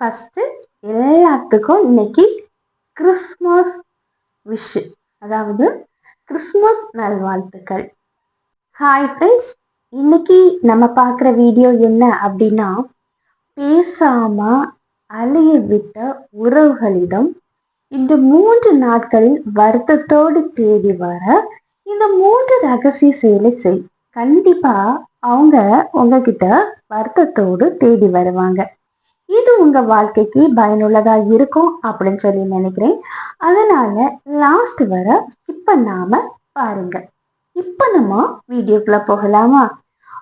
First எல்லாத்துக்கும் இன்னைக்கு Christmas wish அதாவது கிறிஸ்மஸ் நல்வாழ்த்துக்கள். ஹாய் ஃப்ரெண்ட்ஸ் இன்னைக்கு நம்ம பார்க்குற வீடியோ என்ன அப்படின்னா பேசாமல் அலைய விட்ட உறவுகளிடம் இந்த மூன்று நாட்களில் வருத்தத்தோடு தேடி வர இந்த மூன்று ரகசிய செயலை செய். கண்டிப்பாக அவங்க உங்ககிட்ட வருத்தத்தோடு தேடி வருவாங்க. இது உங்க வாழ்க்கைக்கு பயனுள்ளதா இருக்கும் அப்படின்னு சொல்லி நினைக்கிறேன். அதனால லாஸ்ட் வர ஸ்கிப் பண்ணாம பாருங்க. இப்ப நம்ம வீடியோக்குள்ள போகலாமா?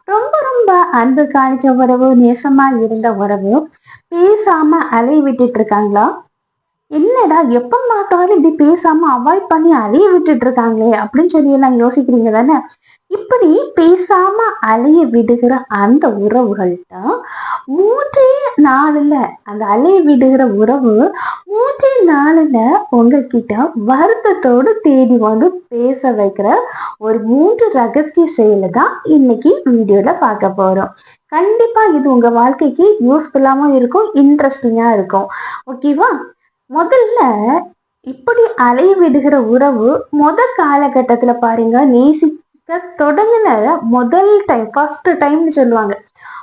ரொம்ப ரொம்ப அன்பு காணிச்ச உறவு நேசமா இருந்த உறவு பேசாம அலைய விட்டுட்டு இருக்காங்களா? என்னடா எப்ப பார்த்தாலும் இப்படி பேசாம அவாய்ட் பண்ணி அலைய விட்டுட்டு இருக்காங்களே அப்படின்னு சொல்லி எல்லாம் யோசிக்கிறீங்க தானே? இப்படி பேசாம அலைய விடுகிற அந்த உறவுகள்கிட்ட மூன்றே நாளுல அந்த அலைய விடுகிற உறவு மூன்றே நாளுல உங்ககிட்ட வருத்தத்தோடு தேடி வந்து பேச வைக்கிற ஒரு மூன்று ரகசிய செயலை தான் இன்னைக்கு வீடியோல பார்க்க போறோம். கண்டிப்பா இது உங்க வாழ்க்கைக்கு யூஸ்ஃபுல்லாவும் இருக்கும் இன்ட்ரெஸ்டிங்கா இருக்கும். ஓகேவா முதல்ல இப்படி அலைய விடுகிற உறவு முத காலகட்டத்துல பாருங்க நேசிக்க தொடங்கின முதல் டைம் ஃபர்ஸ்ட் டைம்னு சொல்லுவாங்க.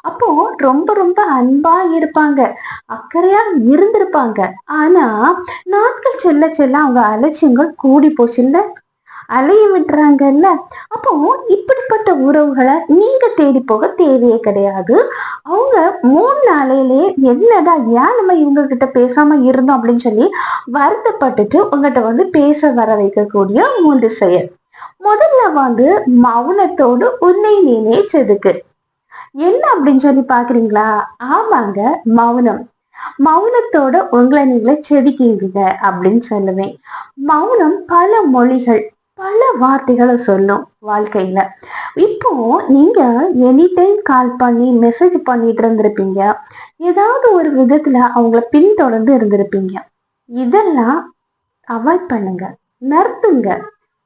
அப்போ ரொம்ப ரொம்ப அன்பா இருப்பாங்க அக்கறையா இருந்திருப்பாங்க. ஆனா நாட்கள் செல்ல செல்ல அவங்க அலட்சியங்கள் கூடி போச்சு. இல்லை அலைய விட்டுறாங்கல்ல அப்போ இப்படிப்பட்ட உறவுகளை நீங்க தேடி போக தேவையே கிடையாது. அவங்க மூணு அலையிலே என்னடா ஏன் நம்ம இவங்க கிட்ட பேசாம இருந்தோம் அப்படின்னு சொல்லி வருத்தப்பட்டுட்டு உங்ககிட்ட வந்து பேச வர வைக்கக்கூடிய மூன்று செயல். முதல்ல வந்து மௌனத்தோடு உன்னை நீனே செதுக்கு என்ன அப்படின்னு சொல்லி பாக்குறீங்களா ஆமாங்க மௌனம். மௌனத்தோட உங்களை நீங்களே செதுக்கிங்க அப்படின்னு சொல்லுவேன். மௌனம் பல மொழிகள் பல வார்த்தைகளை சொல்லும் வாழ்க்கையில. இப்போ நீங்க எனி டைம் கால் பண்ணி மெசேஜ் பண்ணிட்டு இருந்திருப்பீங்க. ஏதாவது ஒரு விதத்துல அவங்கள பின்தொடர்ந்து இருந்திருப்பீங்க. இதெல்லாம் அவாய்ட் பண்ணுங்க. நிறுத்துங்க.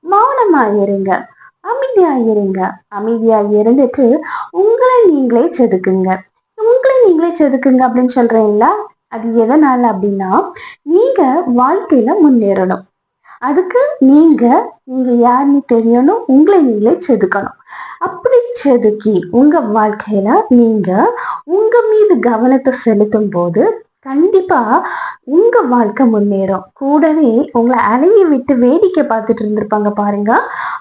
மௌனமா இருங்க. அமைதியா இருங்க. அமைதியா இருந்துட்டு உங்களை நீங்களே செதுக்குங்க. உங்களை நீங்களே செதுக்குங்க அப்படின்னு சொல்றீங்களா அது எதனால அப்படின்னா நீங்க வாழ்க்கையில முன்னேறணும். அதுக்கு நீங்க நீங்க யாருன்னு தெரியணும் உங்களை நீங்களே செதுக்கணும். அப்படி செதுக்கி உங்க வாழ்க்கையில நீங்க உங்க மீது கவனத்தை செலுத்தும் போது கண்டிப்பா உங்க வாழ்க்கை முன்னேறும். கூடவே உங்களை அலைய விட்டு வேடிக்கை பார்த்துட்டு இருந்திருப்பாங்க பாருங்க.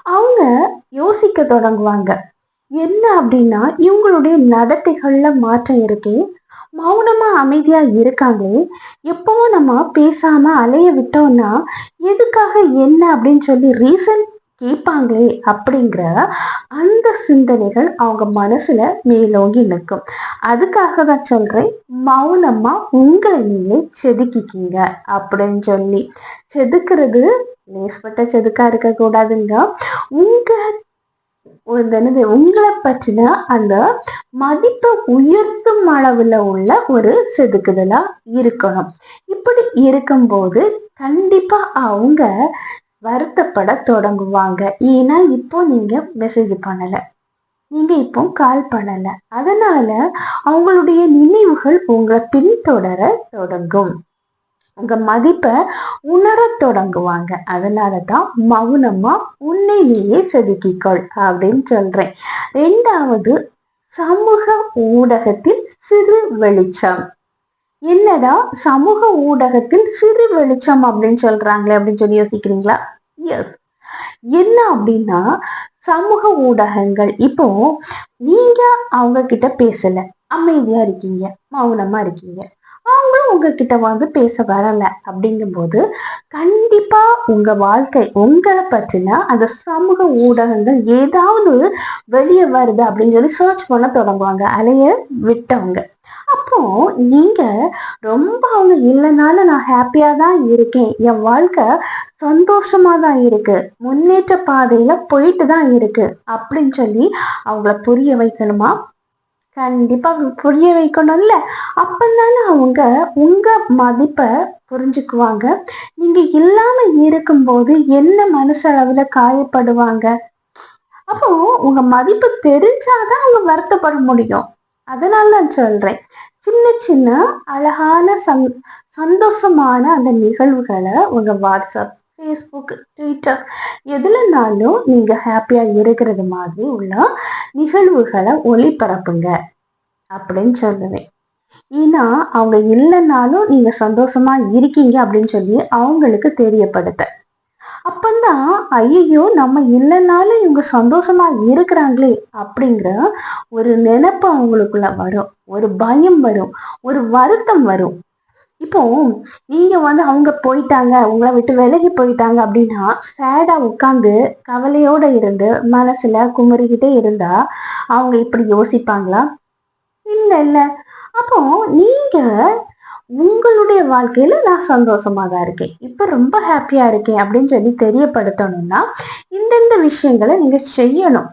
அவங்க யோசிக்க தொடங்குவாங்க. என்ன அப்படின்னா இவங்களுடைய நடத்தைகள்ல மாற்றம் இருக்கே மௌனமா அமைதியா இருக்காங்களே எப்பவும் நம்ம பேசாம அலைய விட்டோம்னா எதுக்காக என்ன அப்படின்னு சொல்லி ரீசன் கேட்பாங்களே அப்படிங்கிற அந்த சிந்தனைகள் அவங்க மனசுல மேலோங்கி நிற்கும். அதுக்காக தான் சொல்றேன் மௌனமா உங்களை நீங்களே செதுக்கிக்கிங்க அப்படின்னு சொல்லி. செதுக்கிறது லேஸ்பட்ட செதுக்கா இருக்க கூடாதுங்க உங்க என்னது உங்களை பற்றின அந்த மதிப்பை உயர்த்தும் அளவுல உள்ள ஒரு செதுக்குதலா இருக்கணும். இப்படி இருக்கும்போது கண்டிப்பா அவங்க வருத்தப்பட தொடங்குவாங்க. ஏன்னா இப்போ நீங்க மெசேஜ் பண்ணல. நீங்க இப்போ கால் பண்ணல. அதனால அவங்களுடைய நினைவுகள் உங்களை பின்தொடர தொடங்கும். உங்க மதிப்பை உணர தொடங்குவாங்க. அதனால தான் மௌனமா உன்னை நீயே செதுக்கிக்கொள் அப்படின்னு சொல்றேன். ரெண்டாவது சமூக ஊடகத்தில் சிறு வெளிச்சம். என்னடா சமூக ஊடகத்தில் சிறு வெளிச்சம் அப்படின்னு சொல்றாங்களே அப்படின்னு சொல்லி யோசிக்கிறீங்களா? எஸ் என்ன அப்படின்னா சமூக ஊடகங்கள் இப்போ நீங்க அவங்க கிட்ட பேசல. அமைதியா இருக்கீங்க. மௌனமா இருக்கீங்க. அவங்களும் உங்ககிட்ட வந்து பேச வரல. அப்படிங்கும்போது கண்டிப்பா உங்க வாழ்க்கை உங்களை பற்றினா அந்த சமூக ஊடகங்கள் ஏதாவது வெளியே வருது அப்படின்னு சொல்லி சர்ச் பண்ண தொடங்குவாங்க. அலைய விட்டவங்க. அப்போ நீங்க ரொம்ப அவங்க இல்லைனாலும் நான் ஹாப்பியா தான் இருக்கேன். என் வாழ்க்கை சந்தோஷமா தான் இருக்கு. முன்னேற்ற பாதையில போயிட்டு தான் இருக்கு. அப்படின்னு சொல்லி அவங்கள புரிய வைக்கணுமா? கண்டிப்பா புரிய வைக்கணும்ல. அப்பந்தானே அவங்க உங்க மதிப்பை புரிஞ்சுக்குவாங்க. நீங்க இல்லாம இருக்கும்போது என்ன மனசளவுல காயப்படுவாங்க? அப்போ உங்க மதிப்பு தெரிஞ்சாதான் அவங்க வருத்தப்பட முடியும். அதனால நான் சொல்றேன். சின்ன சின்ன அழகான சந் சந்தோஷமான அந்த நிகழ்வுகளை உங்க வாட்ஸ்அப் ஃபேஸ்புக் ட்விட்டர் எதுலனாலும் நீங்க ஹாப்பியா இருக்கிறது மாதிரி உள்ள நிகழ்வுகளை ஒளிபரப்புங்க அப்படின்னு சொல்லுவேன். ஏன்னா அவங்க இல்லைன்னாலும் நீங்க சந்தோஷமா இருக்கீங்க அப்படின்னு சொல்லி அவங்களுக்கு தெரியப்படுத்த அப்பந்தான் ஐயோ நம்ம இல்லைனாலும் இவங்க சந்தோஷமா இருக்கிறாங்களே அப்படிங்கிற ஒரு நினைப்பு அவங்களுக்குள்ள வரும். ஒரு பயம் வரும். ஒரு வருத்தம் வரும். இப்போ நீங்க வந்து அவங்க போயிட்டாங்க உங்களை விட்டு விலகி போயிட்டாங்க அப்படின்னா சேடா உட்காந்து கவலையோட இருந்து மனசுல குமரிக்கிட்டே இருந்தா அவங்க இப்படி யோசிப்பாங்களா? இல்ல இல்ல. அப்போ நீங்க உங்களுடைய வாழ்க்கையில நான் சந்தோஷமா தான் இருக்கேன். இப்ப ரொம்ப ஹாப்பியா இருக்கேன் அப்படின்னு சொல்லி தெரியப்படுத்தணும்னா இந்தந்த விஷயங்களை நீங்க செய்யணும்.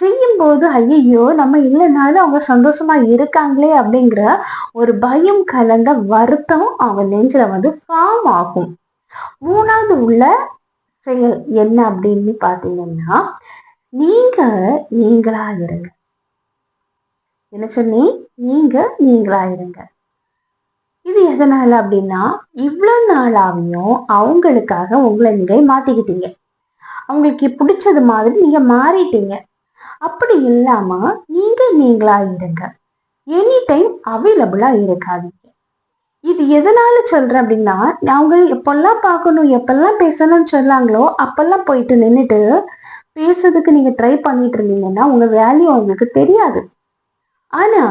செய்யும் போது ஐயையோ நம்ம இல்லைனாலும் அவங்க சந்தோஷமா இருக்காங்களே அப்படிங்கிற ஒரு பயம் கலந்த வருத்தம் அவன் நெஞ்சில வந்து ஃபார்ம் ஆகும். மூணாவது உள்ள செயல் என்ன அப்படின்னு பாத்தீங்கன்னா நீங்க நீங்களா இருங்க என்ன சொன்னி? நீங்க நீங்களா இருங்க இது எதனால அப்படின்னா இவ்வளவு நாளாவையும் அவங்களுக்காக உங்களை நீங்க மாத்திக்கிட்டீங்க. அவங்களுக்கு பிடிச்சது மாதிரி நீங்க மாறிட்டீங்க. அப்படி இல்லாம நீங்க நீங்களா இருங்க. எனி டைம் அவைலபிளா இருக்காதீங்க. இது எதனால சொல்றேன் அப்படின்னா அவங்க எப்பெல்லாம் பார்க்கணும் எப்பெல்லாம் பேசணும்னு சொல்லாங்களோ அப்பெல்லாம் போயிட்டு நின்றுட்டு பேசுறதுக்கு நீங்க ட்ரை பண்ணிட்டு இருந்தீங்கன்னா உங்க வேல்யூ அவங்களுக்கு தெரியாது. ஆனா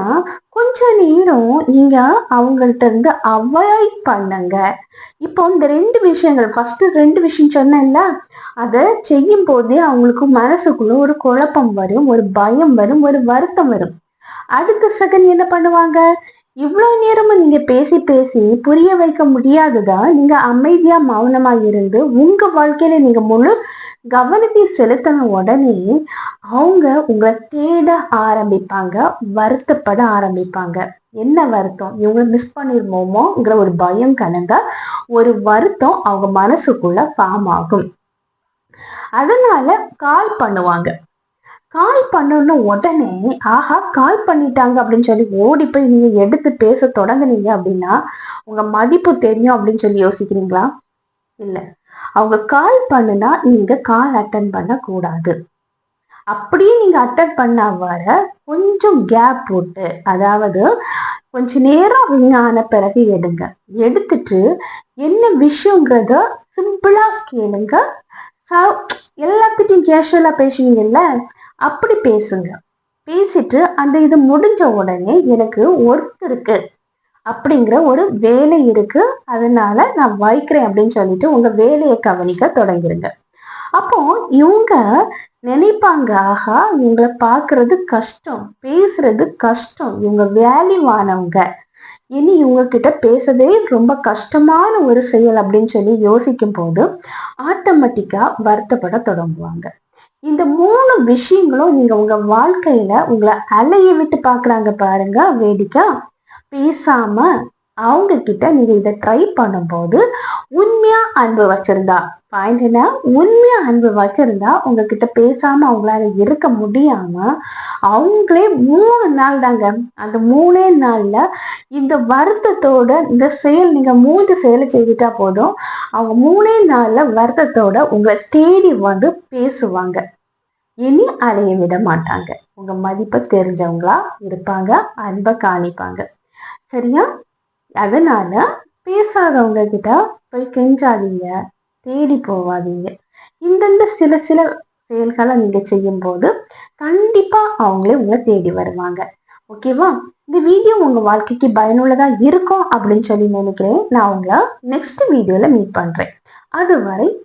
கொஞ்ச நேரம் நீங்க அவங்கள்ட்ட இருந்து அவாய்ட் பண்ணுங்க. இப்போ இந்த ரெண்டு விஷயங்கள் ஃபர்ஸ்ட் ரெண்டு விஷயம் சொன்னேன்ல அதை செய்யும் போதே அவங்களுக்கு மனசுக்குள்ள ஒரு குழப்பம் வரும் ஒரு பயம் வரும் ஒரு வருத்தம் வரும். அடுத்த செகண்ட் என்ன பண்ணுவாங்க? இவ்வளவு நேரமும் நீங்க பேசி பேசி புரிய வைக்க முடியாததா? நீங்க அமைதியா மௌனமா இருந்து உங்க வாழ்க்கையில நீங்க முழு கவனத்தை செலுத்தின உடனே அவங்க உங்களை தேட ஆரம்பிப்பாங்க வருத்தப்பட ஆரம்பிப்பாங்க. என்ன வருத்தம்? இவங்க மிஸ் பண்ணிருமோமோங்கிற ஒரு பயம் கலந்த ஒரு வருத்தம் அவங்க மனசுக்குள்ள ஃபார்ம் ஆகும். அதனால கால் பண்ணுவாங்க. கால் பண்ணணும் உடனே ஆஹா கால் பண்ணிட்டாங்க அப்படின்னு சொல்லி ஓடி போய் நீங்க எடுத்து பேச தொடங்குனீங்க அப்படின்னா உங்க மதிப்பு தெரியும் அப்படின்னு சொல்லி யோசிக்கிறீங்களா? இல்லை. அவங்க கால் பண்ணுனா நீங்க கால் அட்டன் பண்ணக்கூடாது. அப்படியே நீங்க அட்டன் பண்ண வர கொஞ்சம் கேப் போட்டு அதாவது கொஞ்ச நேரம் ரிங் ஆன பிறகு எடுங்க. எடுத்துட்டு என்ன விஷயங்கிறத சிம்பிளா கேளுங்க. எல்லாத்திட்டையும் கேஷுவலா பேசுவீங்கல்ல அப்படி பேசுங்க. பேசிட்டு அந்த இது முடிஞ்ச உடனே எனக்கு ஒர்க் இருக்கு. அப்படிங்கிற ஒரு வேலை இருக்கு. அதனால நான் வைக்கிறேன் அப்படின்னு சொல்லிட்டு உங்க வேலையை கவனிக்க தொடங்கிருங்க. அப்போ இவங்க நினைப்பாங்க ஆஹா இவங்களை பார்க்கறது கஷ்டம் பேசுறது கஷ்டம். இவங்க வேல்யூவானவங்க இனி இவங்க கிட்ட பேசுறதே ரொம்ப கஷ்டமான ஒரு செயல் அப்படின்னு சொல்லி யோசிக்கும் போது ஆட்டோமேட்டிக்கா வருத்தப்பட தொடங்குவாங்க. இந்த மூணு விஷயங்களும் நீங்க உங்க வாழ்க்கையில உங்களை அலைய விட்டு பாக்குறாங்க பாருங்க வேடிக்கை. பேசாம அவங்க கிட்ட நீங்க இதை ட்ரை பண்ணும்போது உண்மையா அன்பு வச்சிருந்தா பாயிண்ட் என்ன? உண்மையா அன்பு வச்சிருந்தா உங்ககிட்ட பேசாம அவங்களால இருக்க முடியாம அவங்களே மூணு நாள் தாங்க. அந்த மூணே நாள்ல இந்த வருத்தத்தோட இந்த செயல் நீங்க மூன்று செயலை செய்துட்டா போதும். அவங்க மூணே நாள்ல வருத்தத்தோட உங்களை தேடி வந்து பேசுவாங்க. இனி அலைய விட மாட்டாங்க. உங்க மதிப்பை தெரிஞ்சவங்களா இருப்பாங்க அன்பை காணிப்பாங்க. சரியா? அதனால பேசாதவங்க கிட்ட போய் கெஞ்சாதீங்க. தேடி போவாதீங்க. இந்தந்த சில சில செயல்களை நீங்க செய்யும் போது கண்டிப்பா அவங்களே உங்களை தேடி வருவாங்க. ஓகேவா இந்த வீடியோ உங்க வாழ்க்கைக்கு பயனுள்ளதா இருக்கும் அப்படின்னு சொல்லி நினைக்கிறேன். நான் உங்களை நெக்ஸ்ட் வீடியோல மீட் பண்றேன். அதுவரை